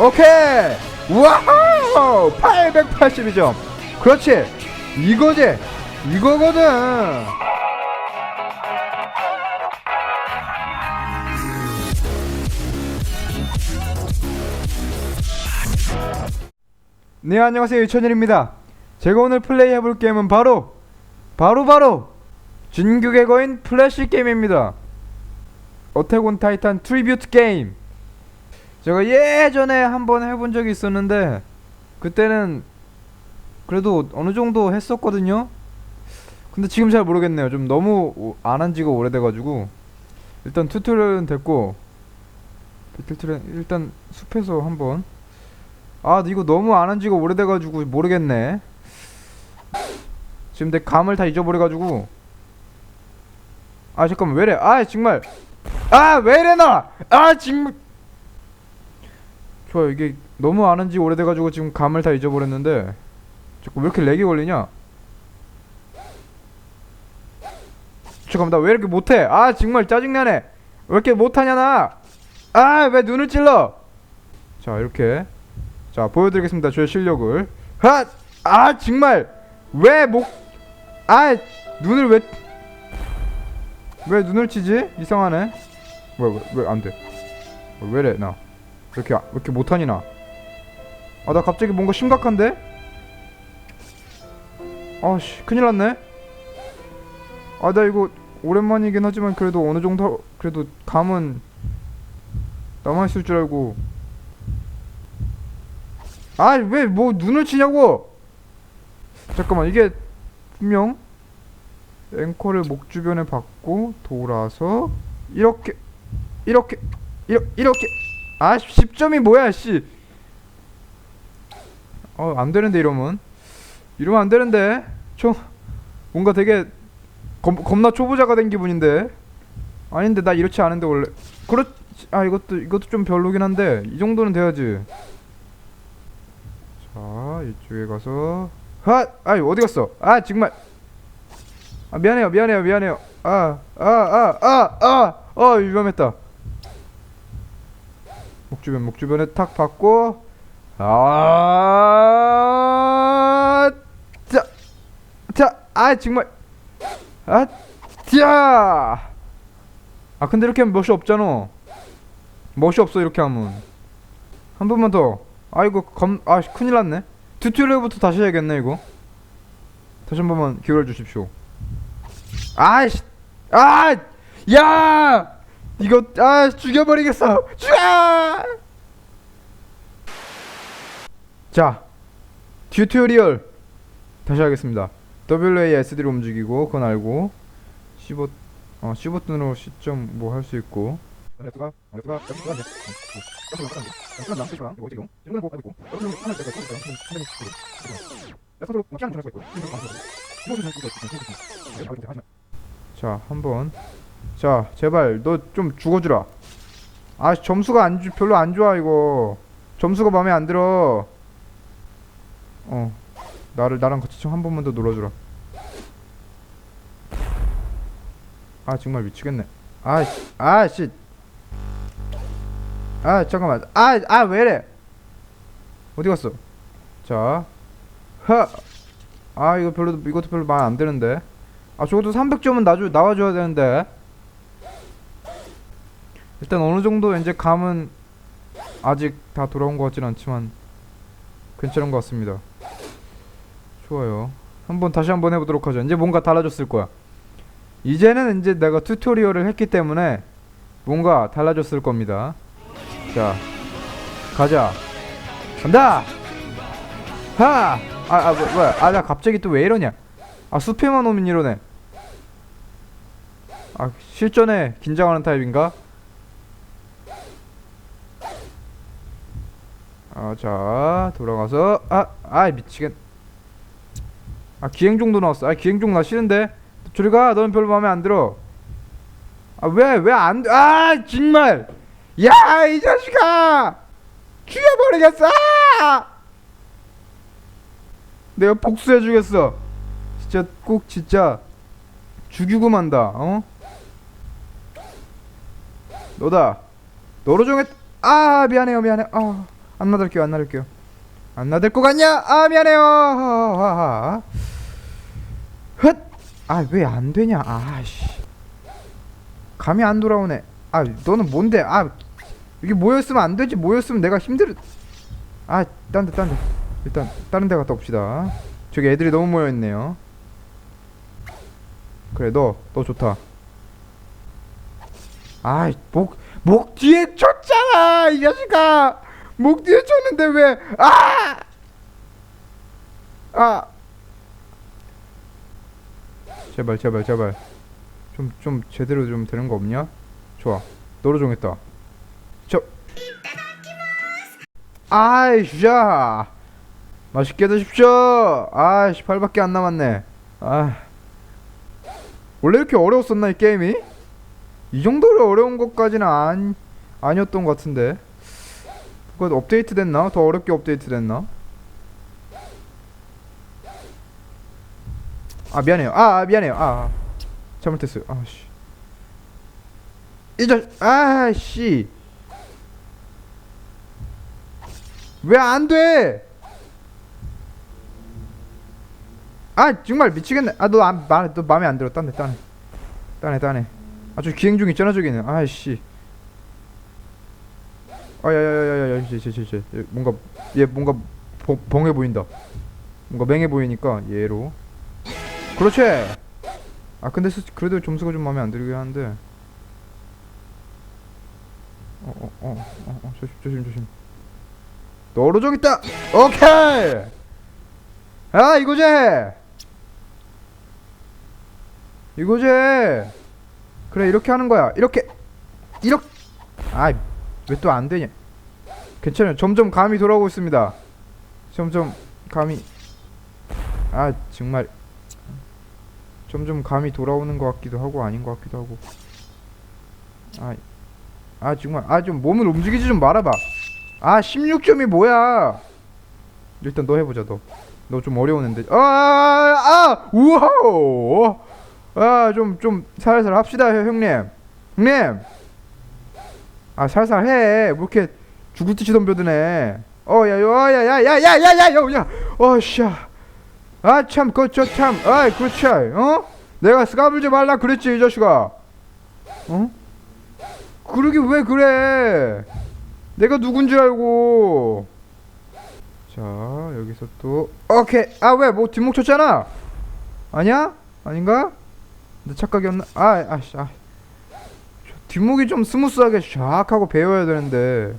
오케이. 와우 882점. 그렇지. 이거지. 이거거든. 네 안녕하세요. 유천일입니다. 제가 오늘 플레이해볼 게임은 바로 바로 바로 진격의 거인 플래시 게임입니다. 어택온 타이탄 트리뷰트 게임 제가 예전에 한번 해본 적이 있었는데 그때는 그래도 어느 정도 했었거든요. 근데 지금 잘 모르겠네요. 좀 너무 안 한 지가 오래돼가지고. 일단 튜토리얼은 됐고 튜토리얼 일단 숲에서 한번. 아 이거 너무 안 한 지가 오래돼가지고 모르겠네. 지금 내 감을 다 잊어버려가지고. 아 잠깐만. 왜래? 아 정말. 아 왜래 나아 정말 좋아 이게 너무 안한지 오래돼가지고 지금 감을 다 잊어버렸는데 자꾸 왜 이렇게 렉이 걸리냐? 잠깐만 나 왜 이렇게 못해? 아 정말 짜증나네. 왜 이렇게 못하냐 나 아 왜 눈을 찔러? 자 이렇게. 자 보여드리겠습니다. 저의 실력을. 핫아 정말! 왜 목 아 눈을 왜 왜 눈을 치지? 이상하네. 왜왜 안돼? 왜래 나? 왜 이렇게 왜 이렇게 못하니 나? 아 나 갑자기 뭔가 심각한데? 아씨 큰일 났네. 아 나 이거 오랜만이긴 하지만 그래도 어느 정도 그래도 감은 남아 있을 줄 알고. 아 왜 뭐 눈을 치냐고? 잠깐만 이게 분명 앵커를 목 주변에 받고 돌아서 이렇게 이렇게 이렇게 이렇게 아 10점이 뭐야 씨. 어 안 되는데 이러면. 이러면 안 되는데. 저 뭔가 되게 겁, 겁나 초보자가 된 기분인데. 아닌데 나 이렇지 않은데 원래. 그렇 아 이것도 이것도 좀 별로긴 한데 이 정도는 돼야지. 자 이쪽에 가서. 하! 아이 어디 갔어? 아 정말. 아 미안해요 미안해요 미안해요. 아 아 아 아 아어 위험했다 목 주변 목 주변에 탁 받고 아, 자, 자, 아 정말, 아, 자, 아 근데 이렇게 하면 멋이 없잖아. 멋이 없어 이렇게 하면. 한 번만 더. 아이고 검, 아 큰일 났네. 튜토리얼부터 다시 해야겠네 이거. 다시 한 번만 기회를 주십시오. 아이씨, 아, 야, 이거 아 죽여버리겠어. 죽여! 자 튜토리얼. 다시 하겠습니다. WASD로 움직이고 그건 알고. 15 어 15톤으로 시점 뭐 할 수 있고. 자 한번 자 제발 너 좀 죽어주라. 아 점수가 안 주, 별로 안 좋아 이거. 점수가 마음에 안 들어. 어 나를 나랑 같이 좀 한 번만 더 놀아주라. 아 정말 미치겠네. 아씨 아씨. 아 잠깐만. 아 아 왜래? 어디 갔어? 자하아 이거 별로 이것도 별로 마음에 안 드는데. 아 적어도 300점은 나줘 나와줘야 되는데 일단 어느 정도 이제 감은 아직 다 돌아온 것 같진 않지만 괜찮은 것 같습니다. 좋아요. 한번 다시 한번 해보도록 하죠. 이제 뭔가 달라졌을 거야. 이제는 이제 내가 튜토리얼을 했기 때문에 뭔가 달라졌을 겁니다. 자, 가자. 간다. 하. 아, 아, 뭐, 뭐야? 아, 나 갑자기 또 왜 이러냐? 아, 숲에만 오면 이러네. 아, 실전에 긴장하는 타입인가? 아, 자, 돌아가서 아, 아, 미치겠. 아, 기행종도 나왔어. 아, 기행종 나 싫은데. 저리 가. 너는 별로 마음에 안 들어. 아, 왜, 왜 안, 아, 정말. 야, 이 자식아! 죽여버리겠어! 내가 복수해주겠어. 진짜 꼭 진짜 죽이고 만다. 어? 너다. 너로 정했. 아, 미안해요, 미안해. 아. 안 나댈게요 안 나댈게요. 안 나댈 거 같냐? 아 미안해요. 아, 흩아왜 안 되냐? 아씨. 감이 안 돌아오네. 아 너는 뭔데? 아 이게 모였으면 안 되지. 모였으면 내가 힘들 아 딴데 딴데. 일단 다른 데 갔다 옵시다. 저기 애들이 너무 모여있네요. 그래 너너 좋다. 아이 목, 목 뒤에 쳤잖아 이 자식아 목 뒤에 쳤는데 왜? 아! 아! 제발 제발 제발. 좀 좀 제대로 좀 되는 거 없냐? 좋아. 너로 정했다. 저 아이샤 맛있게 드십시오! 아이씨 8밖에 안 남았네. 아. 원래 이렇게 어려웠었나 이 게임이? 이 정도로 어려운 것까지는 안 아니었던 것 같은데 그거 업데이트 됐나? 더 어렵게 업데이트 됐나? 아 미안해요. 아, 아 미안해요. 아, 아. 잘못했어요. 아씨. 이저 아씨. 왜 안 돼? 아 정말 미치겠네. 아너안말너 마음에 안 들어. 딴데 딴에 딴에 딴에 아저 기행 중 있잖아 저기는. 아씨 아야야야야야 쟤쟤쟤쟤 뭔가 얘 뭔가 보, 봉해 보인다. 뭔가 맹해 보이니까 얘로. 그렇지! 아 근데 스, 그래도 점수가 좀 마음에 안 들긴 한데. 어어어어 어, 어, 어, 조심 조심 조심. 너로 정 있다! 오케이! 아 이거지! 이거지! 그래 이렇게 하는 거야. 이렇게. 이렇게 아이 왜 또 안 되냐? 괜찮아요. 점점 감이 돌아오고 있습니다. 점점 감이 아 정말. 점점 감이 돌아오는 것 같기도 하고 아닌 것 같기도 하고. 아, 아 정말. 아 좀 몸을 움직이지 좀 말아봐. 아 16점이 뭐야? 일단 너 해보자 너. 너 좀 어려우는데. 아아 아, 우와우! 아좀 좀 살살 합시다 형님. 형님 아 살살 해 뭐 이렇게 죽을 듯이 덤벼드네. 어 야 야 야 야 야 야 야 야 야 어 씨야. 아 참 그저 참. 아이 그렇지 어? 내가 스카불지 말라 그랬지 이 자식아. 어? 그러기 왜 그래? 내가 누군 줄 알고. 자 여기서 또. 오케이. 아 왜? 뭐 뒷목 쳤잖아. 아니야? 아닌가? 내 착각이었나. 아아저 뒷목이 좀 스무스하게 샥 하고 배워야 되는데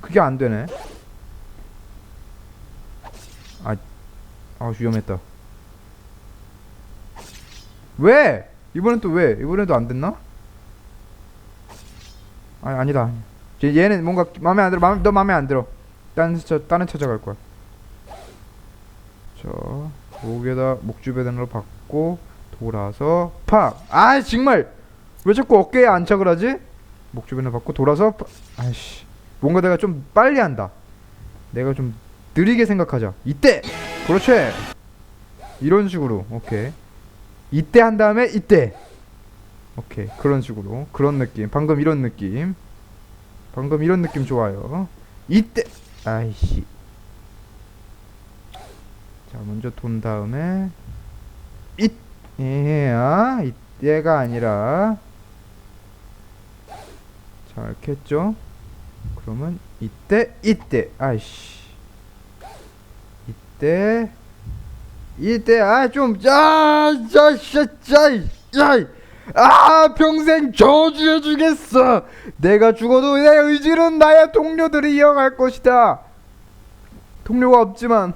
그게 안 되네. 아, 아 위험했다. 왜? 이번엔 또 왜? 이번에도 안 됐나? 아 아니다. 얘- 얘는 뭔가 마음에 안 들어. 마음에, 너 마음에 안 들어. 딴 저, 다른 찾아갈 거야. 자 목에다 목주변으로 받고 돌아서 팍 아 정말 왜 자꾸 어깨에 안착을 하지? 목 주변을 받고 돌아서 팍 아이씨. 뭔가 내가 좀 빨리 한다. 내가 좀 느리게 생각하자. 이때! 그렇지? 이런 식으로. 오케이. 이때 한 다음에 이때. 오케이. 그런 식으로. 그런 느낌. 방금 이런 느낌. 방금 이런 느낌 좋아요. 이때! 아이씨. 자 먼저 돈 다음에 이예아 이때가 아니라 했죠? 그러면 이때 이때 아이씨. 이때 이때 아좀자자자야 평생 저주해 주겠어. 내가 죽어도 내 의지는 나의 동료들이 이어갈 것이다. 동료가 없지만.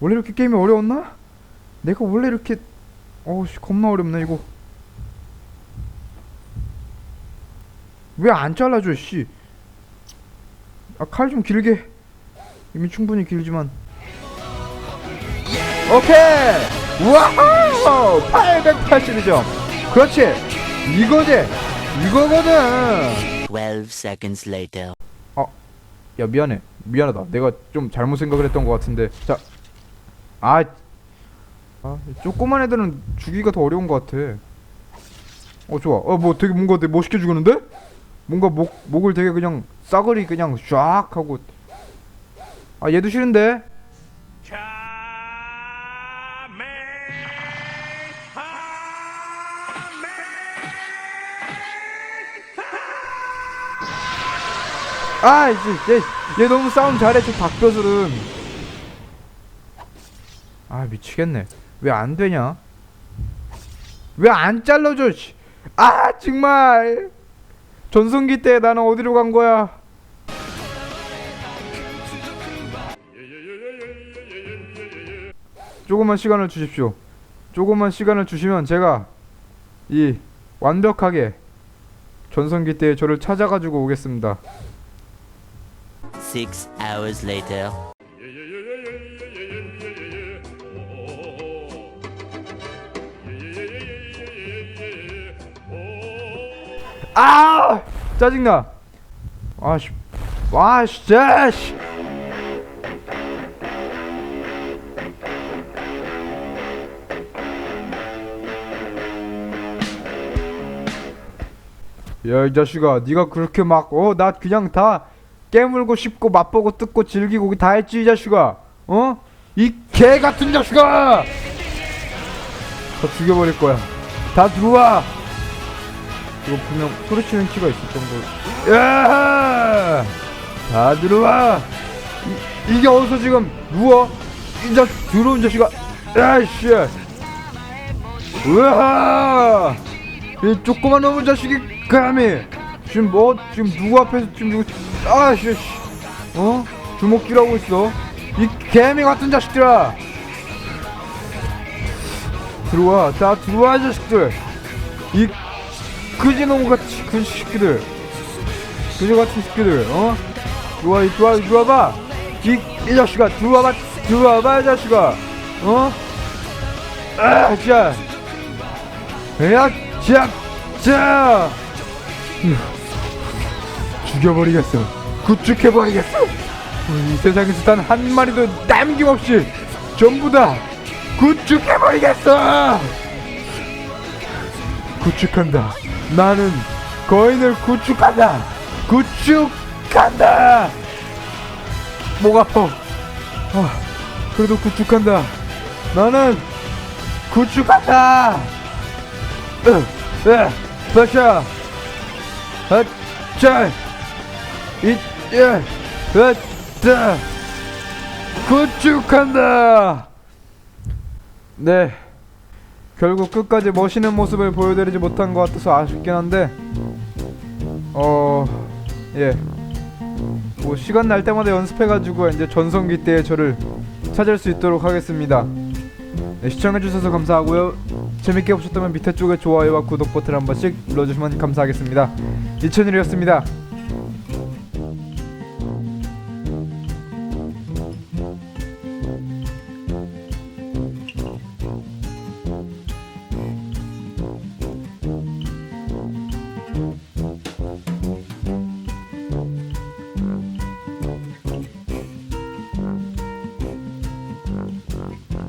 원래 이렇게 게임이 어려웠나? 내가 원래 이렇게 어우씨 겁나 어렵네 이거 왜 안 잘라줘 씨? 아 칼 좀 길게. 이미 충분히 길지만. 오케이! 와우! 882점. 그렇지. 이거지. 이거거든. 12 seconds later. 야 미안해. 미안하다. 내가 좀 잘못 생각을 했던 것 같은데. 자. 아, 아 조그만 애들은 주기가 더 어려운 것 같아. 어 좋아. 어뭐 되게 뭔가 되게 멋있게 죽었는데 뭔가 목 목을 되게 그냥 싸그리 그냥 쫙 하고. 아 얘도 싫은데? 아 얘, 얘 너무 싸움 잘해 저 닭뼈슬은. 아 미치겠네. 왜 안 되냐? 왜 안 잘라줘 씨. 아 정말 전성기 때 나는 어디로 간 거야? 조금만 시간을 주십시오. 조금만 시간을 주시면 제가 이 완벽하게 전성기 때 저를 찾아가지고 오겠습니다. Six hours later. 아 짜증나. 아씨 와 진짜 씨. 야 이 자식아 네가 그렇게 막 어 나 그냥 다 깨물고 씹고 맛보고 뜯고 즐기고 다 했지 이 자식아. 어? 이 개 같은 자식아! 다 죽여버릴 거야. 다 들어와 이거 분명 소리치는 키가 있을 정도. 야! 다 들어와. 이, 이게 어디서 지금 누워? 이 자식 들어온 자식아. 야이씨. 우와! 이 조그만 놈의 자식이 감히 지금 뭐 지금 누구 앞에서 지금 누구 아씨 어 주먹질하고 있어 이 개미 같은 자식들아 들어와 다 들어와 이 자식들 이 그지놈 같이 그 새끼들. 그지 같은 새끼들 어? 들어와 이 들어와 들어와봐. 이, 이 자식아 들어와봐 들어와봐 이 자식아 어? 아, 자, 야, 자, 자, 죽여버리겠어, 구축해버리겠어. 이 세상에서 단 한 마리도 남김없이 전부 다 구축해버리겠어. 구축한다. 나는 거인을 구축한다. 구축한다. 목 아파. 아, 그래도 구축한다. 나는 구축한다. 으, 으, 버셔. 아, 자, 이, 예, 아, 자, 구축한다. 네. 결국 끝까지 멋있는 모습을 보여드리지 못한 것 같아서 아쉽긴 한데 어... 예. 뭐 시간 날 때마다 연습해가지고 이제 전성기 때의 저를 찾을 수 있도록 하겠습니다. 네, 시청해주셔서 감사하고요. 재밌게 보셨다면 밑에 쪽에 좋아요와 구독 버튼 한 번씩 눌러주시면 감사하겠습니다. 이천일이었습니다.